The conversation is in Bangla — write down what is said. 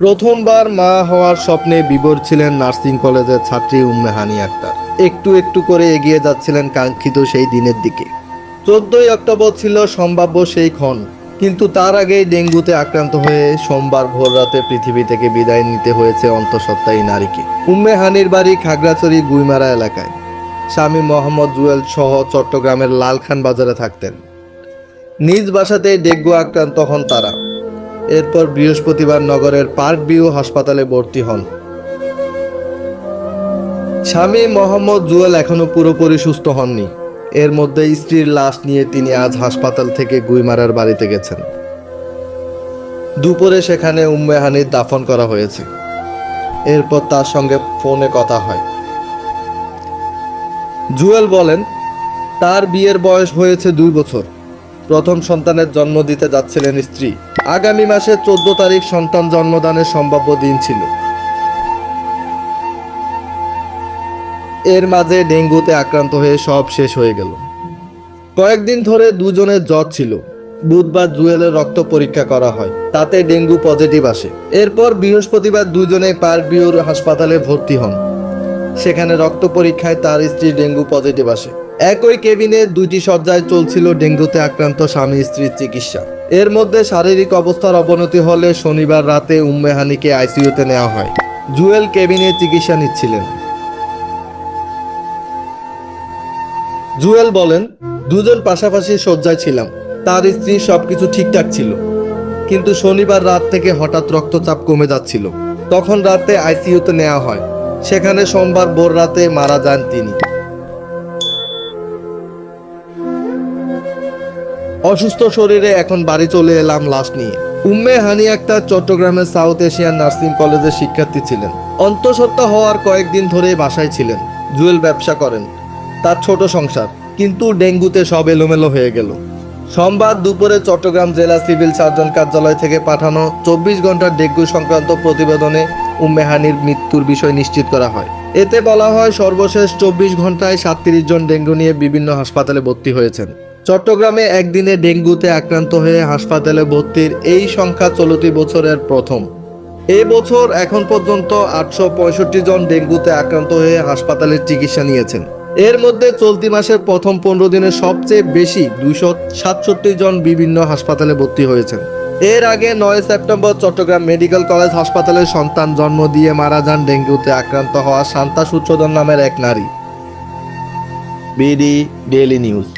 প্রথমবার মা হওয়ার স্বপ্নে বিবর ছিলেন নার্সিং কলেজের ছাত্রী উম্মে হানি আক্তার। একটু একটু করে এগিয়ে যাচ্ছিলেন কাঙ্ক্ষিত সেই দিনের দিকে। চোদ্দই অক্টোবর ছিল সম্ভাব্য সেই ক্ষণ, কিন্তু তার আগেই ডেঙ্গুতে আক্রান্ত হয়ে সোমবার ভোর রাতে পৃথিবী থেকে বিদায় নিতে হয়েছে অন্তঃসত্ত্বা এই নারীকে। উম্মে হানির বাড়ি খাগড়াছড়ি গুইমারা এলাকায়। স্বামী মোহাম্মদ জুয়েল সহ চট্টগ্রামের লালখান বাজারে থাকতেন। নিজ বাসাতে ডেঙ্গু আক্রান্ত হন তারা। এরপর বৃহস্পতিবার নগরের পার্ক ভিউ হাসপাতালে ভর্তি হন। স্বামী মোহাম্মদ জুয়েল এখনও পুরোপুরি সুস্থ হননি। এর মধ্যে স্ত্রীর লাশ নিয়ে তিনি আজ হাসপাতাল থেকে গুইমারার বাড়িতে গেছেন। দুপুরে সেখানে উম্মে হানির দাফন করা হয়েছে। এরপর তার সঙ্গে ফোনে কথা হয়। জুয়েল বলেন, তার বিয়ের বয়স হয়েছে দুই বছর। প্রথম সন্তানের জন্ম দিতে যাচ্ছিলেন স্ত্রী। আগামী মাসে চোদ্দ তারিখ সন্তান জন্মদানের সম্ভাব্য দিন ছিল। এর মাঝে ডেঙ্গুতে আক্রান্ত হয়ে সব শেষ হয়ে গেল। কয়েকদিন ধরে দুজনের জ্বর ছিল। বুধবার জুয়েলের রক্ত পরীক্ষা করা হয়। তাতে ডেঙ্গু পজিটিভ আসে। এরপর বৃহস্পতিবার দুজনে পার্ক বিউর হাসপাতালে ভর্তি হন। সেখানে রক্ত পরীক্ষায় তার স্ত্রী ডেঙ্গু পজিটিভ আসে। একই কেবিনে দুইটি শয্যায় চলছিল ডেঙ্গুতে আক্রান্ত স্বামী স্ত্রীর চিকিৎসা। এর মধ্যে শারীরিক অবস্থার অবনতি হলে শনিবার রাতে উম্মেহানিকে আইসিইউতে নেওয়া হয়। জুয়েল কেবিনে চিকিৎসা নিচ্ছিলেন। জুয়েল বলেন, দুজন পাশাপাশি শয্যায় ছিলাম। তার স্ত্রী সবকিছু ঠিকঠাক ছিল। কিন্তু শনিবার রাত থেকে হঠাৎ রক্তচাপ কমে যাচ্ছিল। তখন রাতে আইসিইউতে নেওয়া হয়। সেখানে সোমবার ভোর রাতে মারা যান তিনি। অসুস্থ শরীরে এখন বাড়ি চলে এলাম লাশ নিয়ে। উম্মে হানি আক্তার চট্টগ্রামের সাউথ এশিয়ান নার্সিং কলেজের শিক্ষার্থী ছিলেন। অন্তঃসত্ত্বা হওয়ার কয়েকদিন ধরে বাসায় ছিলেন। জুয়েল ব্যবসা করেন। তার ছোট সংসার, কিন্তু ডেঙ্গুতে সব এলোমেলো হয়ে গেল। সোমবার দুপুরে চট্টগ্রাম জেলা সিভিল সার্জন কার্যালয় থেকে পাঠানো চব্বিশ ঘণ্টার ডেঙ্গু সংক্রান্ত প্রতিবেদনে উম্মেহানির মৃত্যুর বিষয় নিশ্চিত করা হয়। এতে বলা হয় সর্বশেষ চব্বিশ ঘন্টায় সাতত্রিশ জন ডেঙ্গু নিয়ে বিভিন্ন হাসপাতালে ভর্তি হয়েছেন। চট্টগ্রামে একদিনে ডেঙ্গুতে আক্রান্ত হয়ে হাসপাতালে ভর্তির এই সংখ্যা চলতি বছরের প্রথম। এ বছর এখন পর্যন্ত আটশো পঁয়ষট্টি জন ডেঙ্গুতে আক্রান্ত হয়ে হাসপাতালের চিকিৎসা নিয়েছেন। এর মধ্যে চলতি মাসের প্রথম পনেরো দিনে সবচেয়ে বেশি দুশো সাতষট্টি জন বিভিন্ন হাসপাতালে ভর্তি হয়েছেন। এর আগে নয় সেপ্টেম্বর চট্টগ্রাম মেডিকেল কলেজ হাসপাতালে সন্তান জন্ম দিয়ে মারা যান ডেঙ্গুতে আক্রান্ত হওয়া শান্তা সূত্রধর নামের এক নারী। BD daily news.